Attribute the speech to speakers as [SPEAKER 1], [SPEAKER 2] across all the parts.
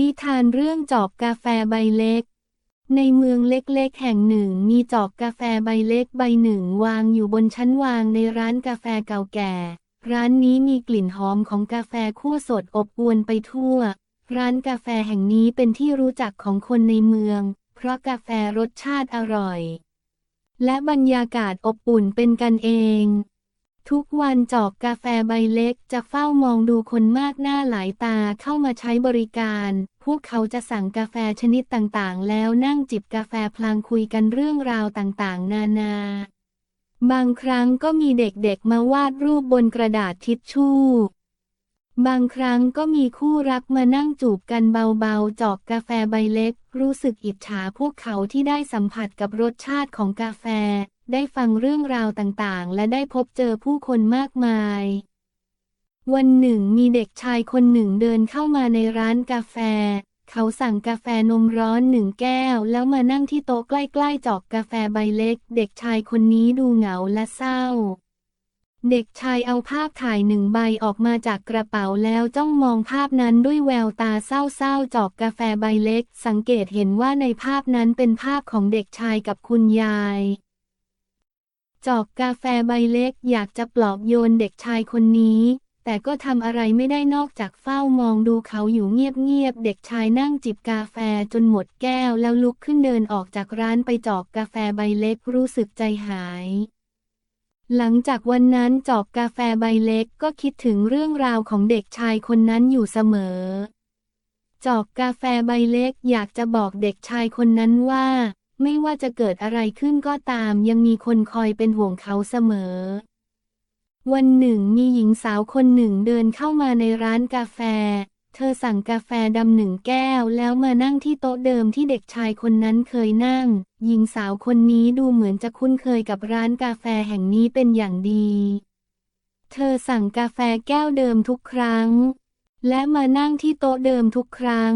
[SPEAKER 1] นิทานเรื่องจอกกาแฟใบเล็ก ในเมืองเล็กๆ แห่งหนึ่งมีจอกกาแฟใบเล็กใบหนึ่งวางอยู่บนชั้นวางในร้านกาแฟเก่าแก่ ร้านนี้มีกลิ่นหอมของกาแฟคั่วสดอบอวนไปทั่ว ร้านกาแฟแห่งนี้เป็นที่รู้จักของคนในเมือง เพราะกาแฟรสชาติอร่อย และบรรยากาศอบอุ่นเป็นกันเอง ทุกวันจอกกาแฟใบเล็กจะเฝ้ามองดูคนมากหน้าหลายตาเข้ามาใช้บริการ พวกเขาจะสั่งกาแฟชนิดต่างๆ แล้วนั่งจิบกาแฟพลางคุยกันเรื่องราวต่างๆ นานา บางครั้งก็มีเด็กๆมาวาดรูปบนกระดาษทิชชู่ บางครั้งก็มีคู่รักมานั่งจูบกันเบาๆ จอกกาแฟใบเล็ก รู้สึกอิจฉาพวกเขาที่ได้สัมผัสกับรสชาติของกาแฟ ได้ฟังเรื่องราวต่างๆ และได้พบเจอผู้คนมากมาย วันหนึ่งมีเด็กชายคนหนึ่งเดินเข้ามาในร้านกาแฟ เขาสั่งกาแฟนมร้อนหนึ่งแก้ว แล้วมานั่งที่โต๊ะใกล้ๆจอกกาแฟใบเล็ก เด็กชายคนนี้ดูเหงาและเศร้า เด็กชายเอาภาพถ่ายหนึ่งใบออกมาจากกระเป๋าแล้วจ้องมองภาพนั้นด้วยแววตาเศร้าๆจอกกาแฟใบเล็ก สังเกตเห็นว่าในภาพนั้นเป็นภาพของเด็กชายกับคุณยาย จอกกาแฟใบเล็กอยากจะปลอบโยนเด็กชายคนนี้ แต่ก็ทำอะไรไม่ได้นอกจากเฝ้ามองดูเขาอยู่เงียบๆ เด็กชายนั่งจิบกาแฟจนหมดแก้วแล้วลุกขึ้นเดินออกจากร้านไปจอกกาแฟใบเล็กรู้สึกใจหาย หลังจากวันนั้นจอกกาแฟใบเล็กก็คิดถึงเรื่องราวของเด็กชายคนนั้นอยู่เสมอ จอกกาแฟใบเล็กอยากจะบอกเด็กชายคนนั้นว่า ไม่ว่าจะเกิดอะไรขึ้นก็ตามยังมีคนคอยเป็นห่วงเขาเสมอ วันหนึ่งมีหญิงสาวคนหนึ่งเดินเข้ามาในร้านกาแฟ เธอสั่งกาแฟดำหนึ่งแก้วแล้วมานั่งที่โต๊ะเดิมที่เด็กชายคนนั้นเคยนั่ง หญิงสาวคนนี้ดูเหมือนจะคุ้นเคยกับร้านกาแฟแห่งนี้เป็นอย่างดี เธอสั่งกาแฟแก้วเดิมทุกครั้ง และมานั่งที่โต๊ะเดิมทุกครั้ง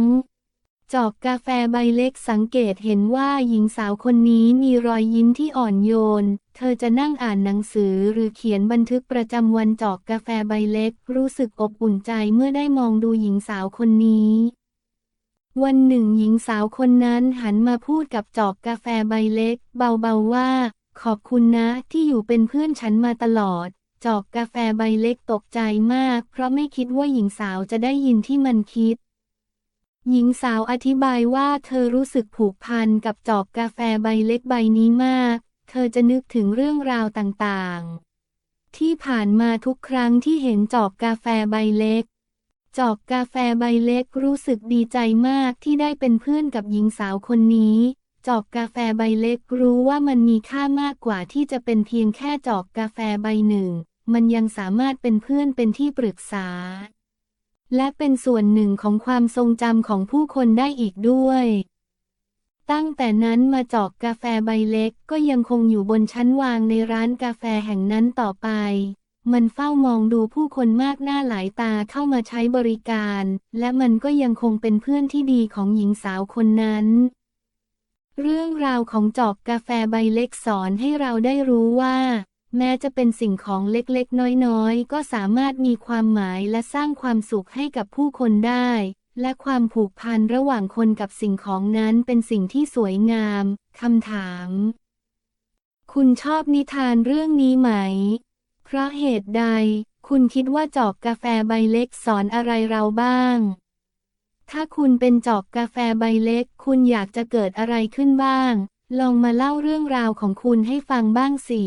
[SPEAKER 1] จอกกาแฟใบเล็กสังเกตเห็นว่าหญิงสาวคนนี้มีรอยยิ้มที่อ่อนโยน เธอจะนั่งอ่านหนังสือหรือเขียนบันทึกประจำวันจอกกาแฟใบเล็ก รู้สึกอบอุ่นใจเมื่อได้มองดูหญิงสาวคนนี้ วันหนึ่งหญิงสาวคนนั้นหันมาพูดกับจอกกาแฟใบเล็ก เบาๆว่า ขอบคุณนะที่อยู่เป็นเพื่อนฉันมาตลอด จอกกาแฟใบเล็กตกใจมาก เพราะไม่คิดว่าหญิงสาวจะได้ยินที่มันคิด หญิงสาวอธิบายว่าเธอรู้สึกผูกพันกับจอกกาแฟใบเล็กใบนี้มาก เธอจะนึกถึงเรื่องราวต่างๆ ที่ผ่านมาทุกครั้งที่เห็นจอกกาแฟใบเล็ก จอกกาแฟใบเล็กรู้สึกดีใจมากที่ได้เป็นเพื่อนกับหญิงสาวคนนี้ จอกกาแฟใบเล็กรู้ว่ามันมีค่ามากกว่าที่จะเป็นเพียงแค่จอกกาแฟใบหนึ่ง มันยังสามารถเป็นเพื่อนเป็นที่ปรึกษา และเป็นส่วนหนึ่งของความทรงจำของผู้คนได้อีกด้วย ตั้งแต่นั้นมาจอกกาแฟใบเล็กก็ยังคงอยู่บนชั้นวางในร้านกาแฟแห่งนั้นต่อไป มันเฝ้ามองดูผู้คนมากหน้าหลายตาเข้ามาใช้บริการ และมันก็ยังคงเป็นเพื่อนที่ดีของหญิงสาวคนนั้นเรื่องราวของจอกกาแฟใบเล็กสอนให้เราได้รู้ว่า แม้จะเป็นสิ่งของเล็กๆ น้อยๆ ก็สามารถมีความหมายและสร้างความสุขให้กับผู้คนได้ และความผูกพันระหว่างคนกับสิ่งของนั้นเป็นสิ่งที่สวยงาม คำถาม คุณชอบนิทานเรื่องนี้ไหม เพราะเหตุใด คุณคิดว่าจอกกาแฟใบเล็กสอนอะไรเราบ้าง ถ้าคุณเป็นจอกกาแฟใบเล็ก คุณอยากจะเกิดอะไรขึ้นบ้าง ลองมาเล่าเรื่องราวของคุณให้ฟังบ้างสิ